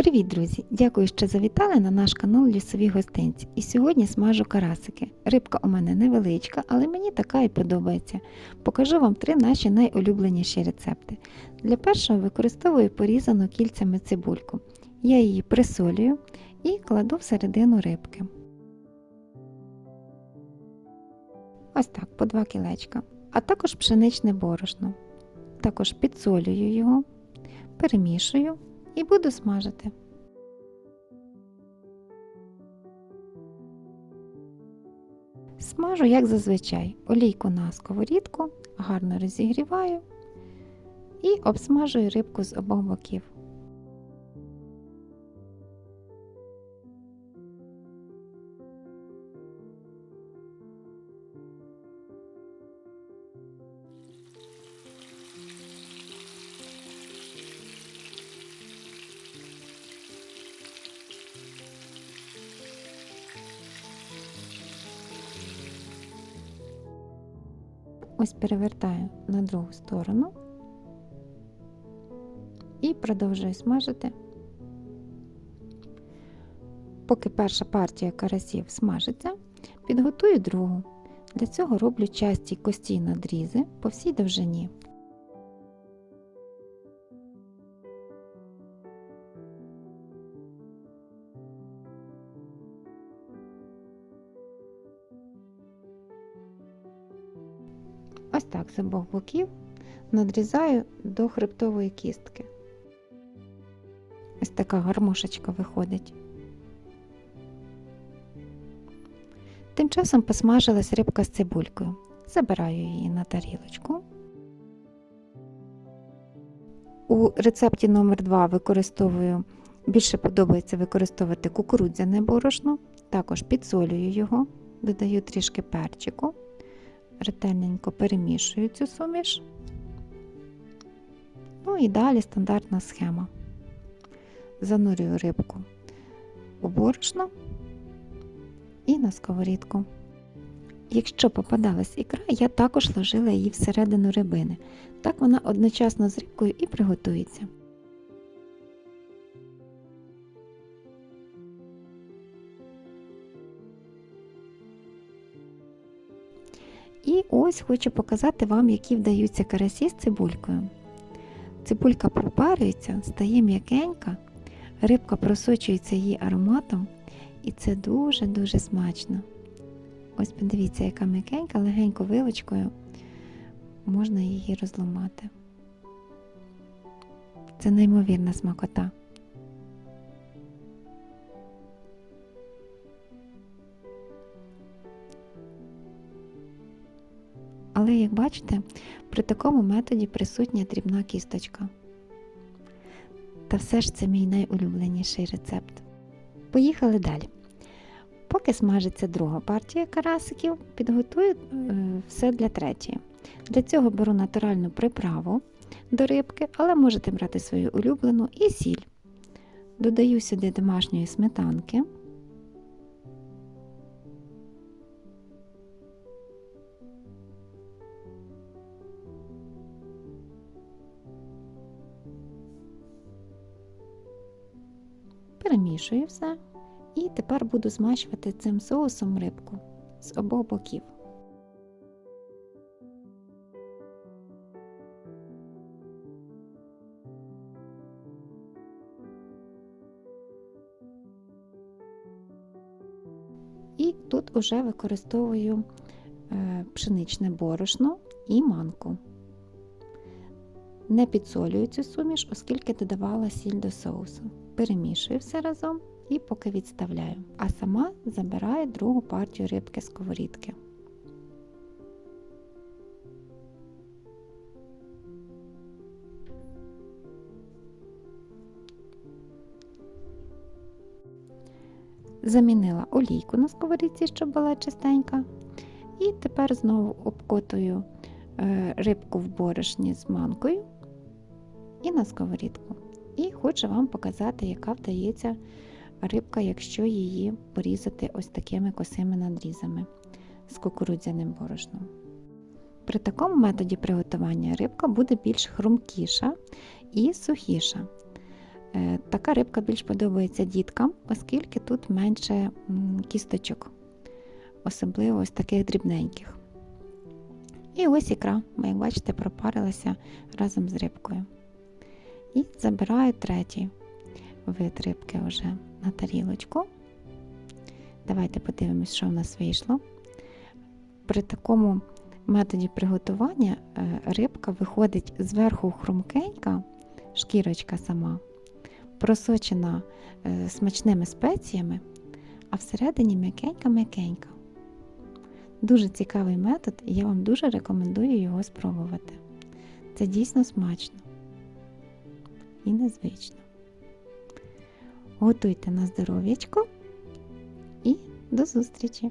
Привіт, друзі! Дякую, що завітали на наш канал Лісові гостинці. І сьогодні смажу карасики. Рибка у мене невеличка, але мені така і подобається. Покажу вам три наші найулюбленіші рецепти. Для першого використовую порізану кільцями цибульку. Я її присолюю і кладу всередину рибки. Ось так, по два кілечка. А також пшеничне борошно. Також підсолюю його, перемішую і буду смажити. Смажу, як зазвичай, олійку на сковорідку, гарно розігріваю і обсмажую рибку з обох боків. Ось перевертаю на другу сторону і продовжую смажити. Поки перша партія карасів смажиться, підготую другу. Для цього роблю часті кості надрізи по всій довжині. Ось так з обох боків надрізаю до хребтової кістки. Ось така гармошечка виходить. Тим часом посмажилась рибка з цибулькою. Забираю її на тарілочку. У рецепті номер 2 використовую, більше подобається використовувати кукурудзяне борошно, також підсолюю його, додаю трішки перчику ретельненько перемішую цю суміш. Ну і далі стандартна схема. Занурюю рибку у борошно і на сковорідку. Якщо попадалась ікра, я також ложила її всередину рибини. Так вона одночасно з рибкою і приготується. І ось хочу показати вам, які вдаються карасі з цибулькою. Цибулька пропарюється, стає м'якенька, рибка просочується її ароматом, і це дуже-дуже смачно. Ось подивіться, яка м'якенька, легенько вилочкою можна її розламати. Це неймовірна смакота. Але, як бачите, при такому методі присутня дрібна кісточка. Та все ж це мій найулюбленіший рецепт. Поїхали далі. Поки смажиться друга партія карасиків, підготую е, все для третьої. Для цього беру натуральну приправу до рибки, але можете брати свою улюблену і сіль. Додаю сюди домашньої сметанки. Перемішую все. І тепер буду змащувати цим соусом рибку з обох боків. І тут уже використовую е, пшеничне борошно і манку. Не підсолюю цю суміш, оскільки додавала сіль до соусу. Перемішую все разом і поки відставляю, а сама забираю другу партію рибки з сковорідки. Замінила олійку на сковорідці, щоб була чистенька. І тепер знову обкотую е, рибку в борошні з манкою і на сковорідку. І хочу вам показати, яка вдається рибка, якщо її порізати ось такими косими надрізами з кукурудзяним борошном. При такому методі приготування рибка буде більш хрумкіша і сухіша. Е, Така рибка більш подобається діткам, оскільки тут менше кісточок, особливо ось таких дрібненьких. І ось ікра, як бачите, пропарилася разом з рибкою. І забираю третій вид рибки вже на тарілочку. Давайте подивимось, що в нас вийшло. При такому методі приготування е, рибка виходить зверху хрумкенька, шкірочка сама, просочена е, смачними спеціями, а всередині м'якенька-м'якенька. Дуже цікавий метод, і я вам дуже рекомендую його спробувати. Це дійсно смачно і незвично. Готуйте на здоров'ячко і до зустрічі!